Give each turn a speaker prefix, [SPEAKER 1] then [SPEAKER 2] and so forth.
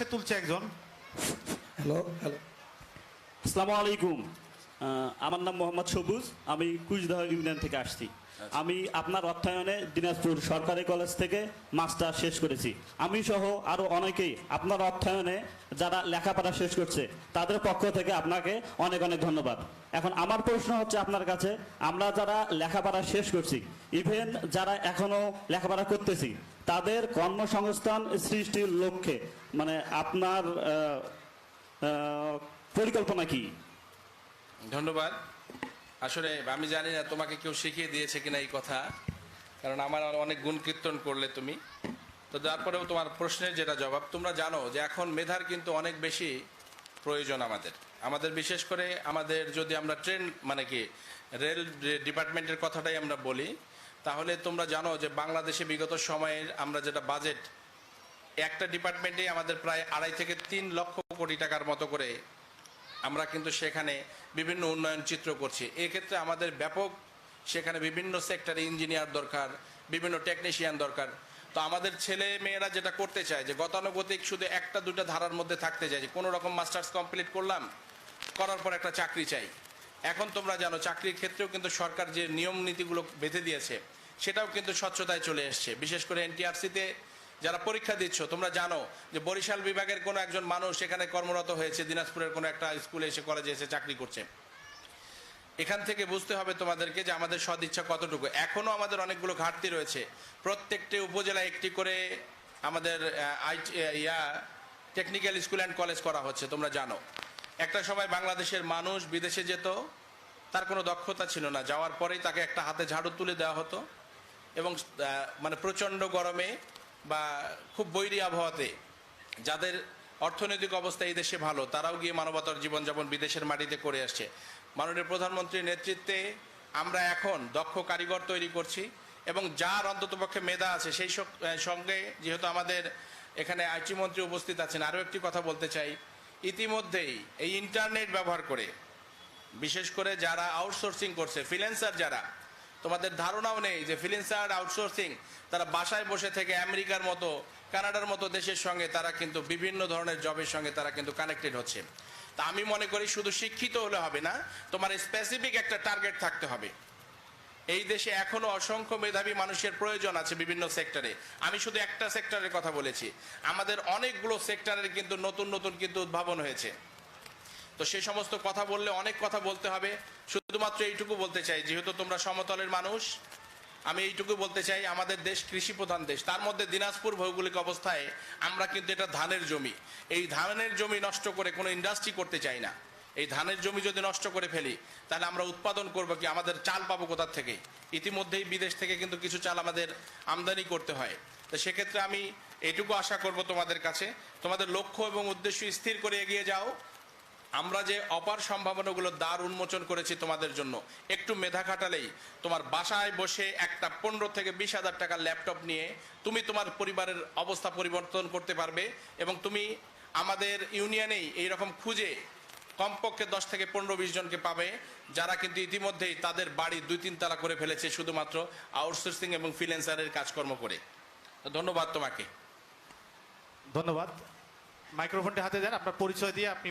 [SPEAKER 1] সে তুলছে একজন।
[SPEAKER 2] Hello hello
[SPEAKER 3] আসসালামু আলাইকুম। আমার নাম মোহাম্মদ সবুজ। আমি কুচদহ ইউনিয়ন থেকে আসছি। আমি আপনার অর্থায়নে দিনাজপুর সরকারি কলেজ থেকে মাস্টার শেষ করেছি। আমি সহ আরও অনেকেই আপনার অর্থায়নে যারা লেখাপড়া শেষ করছে তাদের পক্ষ থেকে আপনাকে অনেক অনেক ধন্যবাদ। এখন আমার প্রশ্ন হচ্ছে আপনার কাছে আমরা যারা লেখাপড়া শেষ করছি ইভেন যারা এখনও লেখাপড়া করতেছি তাদের কর্মসংস্থান সৃষ্টির লক্ষ্যে মানে আপনার পরিকল্পনা কি?
[SPEAKER 4] ধন্যবাদ। আসলে আমি জানি না তোমাকে কেউ শিখিয়ে দিয়েছে কিনা এই কথা, কারণ আমার অনেক গুণ কীর্তন করলে তুমি। তো তারপরেও তোমার প্রশ্নের যেটা জবাব, তোমরা জানো যে এখন মেধার কিন্তু অনেক বেশি প্রয়োজন আমাদের। আমাদের বিশেষ করে আমাদের যদি আমরা ট্রেন মানে কি, রেল ডিপার্টমেন্টের কথাটাই আমরা বলি তাহলে তোমরা জানো যে বাংলাদেশে বিগত সময়ের আমরা যেটা বাজেট একটা ডিপার্টমেন্টেই আমাদের প্রায় আড়াই থেকে তিন লক্ষ কোটি টাকার মতো করে আমরা কিন্তু সেখানে বিভিন্ন উন্নয়ন চিত্র করছি। এক্ষেত্রে আমাদের ব্যাপক সেখানে বিভিন্ন সেক্টরে ইঞ্জিনিয়ার দরকার, বিভিন্ন টেকনিশিয়ান দরকার। তো আমাদের ছেলে মেয়েরা যেটা করতে চায়, যে গতানুগতিক শুধু একটা দুটো ধারার মধ্যে থাকতে চায়, যে কোনো রকম মাস্টার্স কমপ্লিট করলাম, করার পর একটা চাকরি চাই। এখন তোমরা জানো, চাকরির ক্ষেত্রেও কিন্তু সরকার যে নিয়ম নীতিগুলো বেঁধে দিয়েছে সেটাও কিন্তু স্বচ্ছতায় চলে এসছে। বিশেষ করে এনটিআরসিতে যারা পরীক্ষা দিচ্ছ, তোমরা জানো যে বরিশাল বিভাগের কোনো একজন মানুষ সেখানে কর্মরত হয়েছে, দিনাজপুরের কোনো একটা স্কুলে এসে কলেজে এসে চাকরি করছে। এখান থেকে বুঝতে হবে তোমাদেরকে যে আমাদের সদিচ্ছা কতটুকু। এখনও আমাদের অনেকগুলো ঘাটতি রয়েছে। প্রত্যেকটি উপজেলায় একটি করে আমাদের আইটি ইয়া টেকনিক্যাল স্কুল অ্যান্ড কলেজ করা হচ্ছে, তোমরা জানো। একটা সময় বাংলাদেশের মানুষ বিদেশে যেত, তার কোনো দক্ষতা ছিল না। যাওয়ার পরেই তাকে একটা হাতে ঝাড়ু তুলে দেওয়া হতো। এবং মানে প্রচণ্ড গরমে বা খুব বৈরী আবহাওয়াতে যাদের অর্থনৈতিক অবস্থা এই দেশে ভালো, তারাও গিয়ে মানবতার জীবনযাপন বিদেশের মাটিতে করে আসছে। মাননীয় প্রধানমন্ত্রীর নেতৃত্বে আমরা এখন দক্ষ কারিগর তৈরি করছি এবং যার অন্ততপক্ষে মেধা আছে সেই সঙ্গে যেহেতু আমাদের এখানে আইটি মন্ত্রী উপস্থিত আছেন, আরও একটি কথা বলতে চাই। ইতিমধ্যেই এই ইন্টারনেট ব্যবহার করে, বিশেষ করে যারা আউটসোর্সিং করছে, ফ্রিল্যান্সার যারা তোমাদের ধারণাও নেই যে ফ্রিল্যান্সার আউটসোর্সিং, তারা বাসায় বসে থেকে আমেরিকার মতো, কানাডার মতো দেশের সঙ্গে তারা কিন্তু বিভিন্ন ধরনের জবের সঙ্গে তারা কিন্তু কানেক্টেড হচ্ছে। তা আমি মনে করি শুধু শিক্ষিত হলে হবে না, তোমার স্পেসিফিক একটা টার্গেট থাকতে হবে। এই দেশে এখনও অসংখ্য মেধাবী মানুষের প্রয়োজন আছে বিভিন্ন সেক্টরে আমি শুধু একটা সেক্টরের কথা বলেছি। আমাদের অনেকগুলো সেক্টরের কিন্তু নতুন নতুন কিন্তু উদ্ভাবন হয়েছে। তো সে সমস্ত কথা বললে অনেক কথা বলতে হবে। শুধুমাত্র এইটুকু বলতে চাই, যেহেতু তোমরা সমতলের মানুষ, আমি এইটুকু বলতে চাই, আমাদের দেশ কৃষি প্রধান দেশ। তার মধ্যে দিনাজপুর ভৌগোলিক অবস্থায় আমরা কিন্তু এটা ধানের জমি। এই ধানের জমি নষ্ট করে কোনো ইন্ডাস্ট্রি করতে চাই না। এই ধানের জমি যদি নষ্ট করে ফেলি, তাহলে আমরা উৎপাদন করব কি, আমাদের চাল পাবো কোথার থেকে? ইতিমধ্যেই বিদেশ থেকে কিন্তু কিছু চাল আমাদের আমদানি করতে হয়। তো সেক্ষেত্রে আমি এটুকু আশা করব তোমাদের কাছে। তোমাদের লক্ষ্য এবং উদ্দেশ্য স্থির করে এগিয়ে যাও। আমরা যে অপার সম্ভাবনাগুলো দ্বার উন্মোচন করেছি তোমাদের জন্য, একটু মেধা খাটালেই তোমার বাসায় বসে একটা পনেরো থেকে বিশ হাজার টাকার ল্যাপটপ নিয়ে তুমি তোমার পরিবারের অবস্থা পরিবর্তন করতে পারবে এবং তুমি আমাদের ইউনিয়নেই এইরকম খুঁজে কমপক্ষে দশ থেকে পনেরো বিশ জনকে পাবে, যারা কিন্তু ইতিমধ্যেই তাদের বাড়ি দুই তিন তালা করে ফেলেছে শুধুমাত্র আউটসোর্সিং এবং ফ্রিল্যান্সারের কাজকর্ম করে। ধন্যবাদ তোমাকে।
[SPEAKER 1] ধন্যবাদ। মাইক্রোফোনটি হাতে দেন, আপনার পরিচয় দিয়ে আপনি